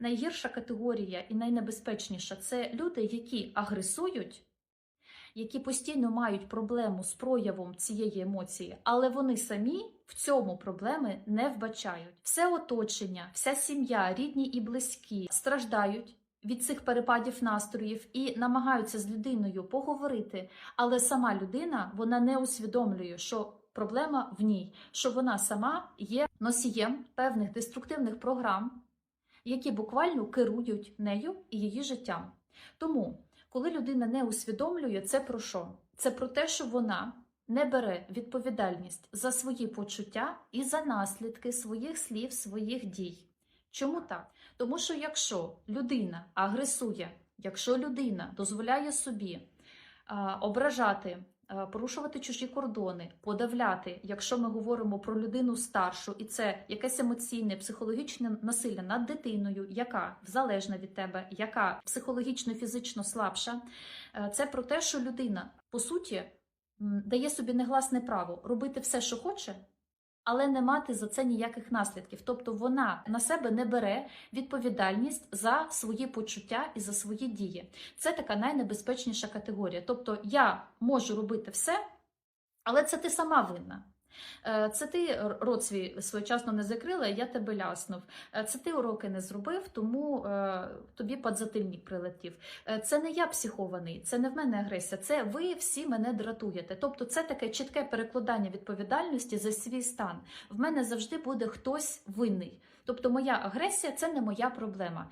найгірша категорія і найнебезпечніша це люди, які агресують, які постійно мають проблему з проявом цієї емоції, але вони самі в цьому проблеми не вбачають. Все оточення, вся сім'я, рідні і близькі страждають. Від цих перепадів настроїв і намагаються з людиною поговорити, але сама людина вона не усвідомлює, що проблема в ній, що вона сама є носієм певних деструктивних програм, які буквально керують нею і її життям. Тому, коли людина не усвідомлює, це про що? Це про те, що вона не бере відповідальність за свої почуття і за наслідки своїх слів, своїх дій. Чому так? Тому що якщо людина агресує, якщо людина дозволяє собі ображати, порушувати чужі кордони, подавляти, якщо ми говоримо про людину старшу, і це якесь емоційне, психологічне насилля над дитиною, яка залежна від тебе, яка психологічно, фізично слабша, е, це про те, що людина по суті дає собі негласне право робити все, що хоче. Але не мати за це ніяких наслідків. Тобто вона на себе не бере відповідальність за свої почуття і за свої дії. Це така найнебезпечніша категорія. Тобто я можу робити все, але це ти сама винна. Е, Це ти рот свій своєчасно не закрила, я тебе ляснув. Е, Це ти уроки не зробив, тому е, тобі подзатильник прилетів. Це не я психований, це не в мене агресія, це ви всі мене дратуєте. Тобто, це таке чітке перекладання відповідальності за свій стан. В мене завжди буде хтось винний. Тобто, моя агресія це не моя проблема.